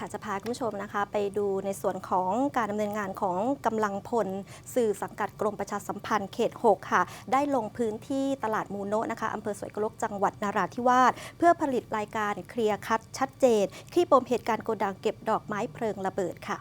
ค่ะจะพาคุณผู้ชมนะคะ ไปดูในส่วนของการดำเนินงานของกำลังพล สื่อสังกัดกรมประชาสัมพันธ์เขต 6 ค่ะ ได้ลงพื้นที่ตลาดมูโนะนะคะอำเภอสวยกลกจังหวัดนราธิวาสเพื่อผลิตรายการเคลียร์คัดชัดเจนคลี่ปมเหตุการณ์โกดังเก็บดอกไม้เพลิงระเบิดค่ะ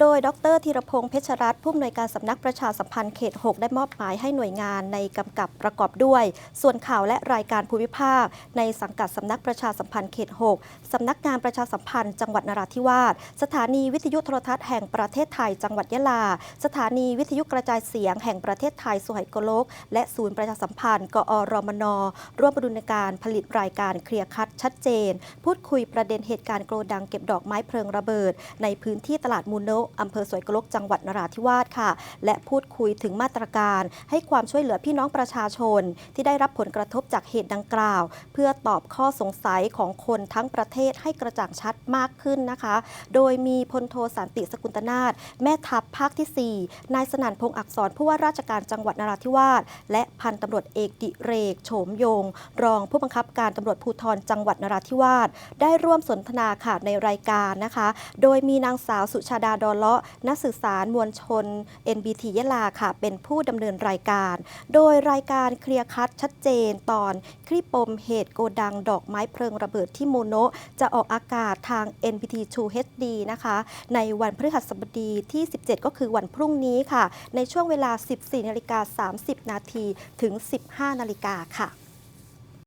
โดย ดรธีรพงษ์เพชรรัตน์ผู้อำนวยการสำนักประชาสัมพันธ์เขต 6 ได้มอบหมายให้หน่วยงานในกำกับประกอบด้วย ส่วนข่าวและรายการภูมิภาค ในสังกัดสำนักประชาสัมพันธ์เขต 6 สำนักงานประชาสัมพันธ์จังหวัดนราธิวาส สถานีวิทยุโทรทัศน์แห่งประเทศไทย จังหวัดยะลา สถานีวิทยุกระจายเสียงแห่งประเทศไทยสุไหงโกลก และศูนย์ประชาสัมพันธ์กอรมน ร่วมบริการผลิตรายการเคลียร์คัดชัดเจน พูดคุยประเด็นเหตุการณ์โกลดังเก็บดอกไม้เพลิงระเบิด ในพื้นที่ตลาดมูโนะอำเภอสวยกลกจังหวัดนราธิวาสค่ะ และพูดคุยถึงมาตรการให้ความช่วยเหลือพี่น้องประชาชน ที่ได้รับผลกระทบจากเหตุดังกล่าว เพื่อตอบข้อสงสัยของคนทั้งประเทศให้กระจ่างชัดมากขึ้นนะคะ โดยมีพลโทสันติสกุลตนาถแม่ทัพภาคที่ 4 นายสนั่นพงษ์อักษรผู้ว่าราชการจังหวัดนราธิวาสและพันตำรวจเอกดิเรกโฉมยง รองผู้บังคับการตำรวจภูธรจังหวัดนราธิวาสได้ร่วมสนทนาค่ะในรายการนะคะ โดยมีนางสาวสุชาดาดอเลาะนักสื่อสารมวลชน NBT ยะลาค่ะ เป็นผู้ดำเนินรายการ โดยรายการเคลียร์คัดชัดเจนตอนคลี่ปมเหตุโกดังดอกไม้เพลิงระเบิดที่โมโน จะออกอากาศทาง NBT True HD นะคะ ในวันพฤหัสบดีที่ 17 ก็คือวันพรุ่งนี้ค่ะ ในช่วงเวลา 14นาฬิกา30 นาทีถึง 15นาฬิกาค่ะ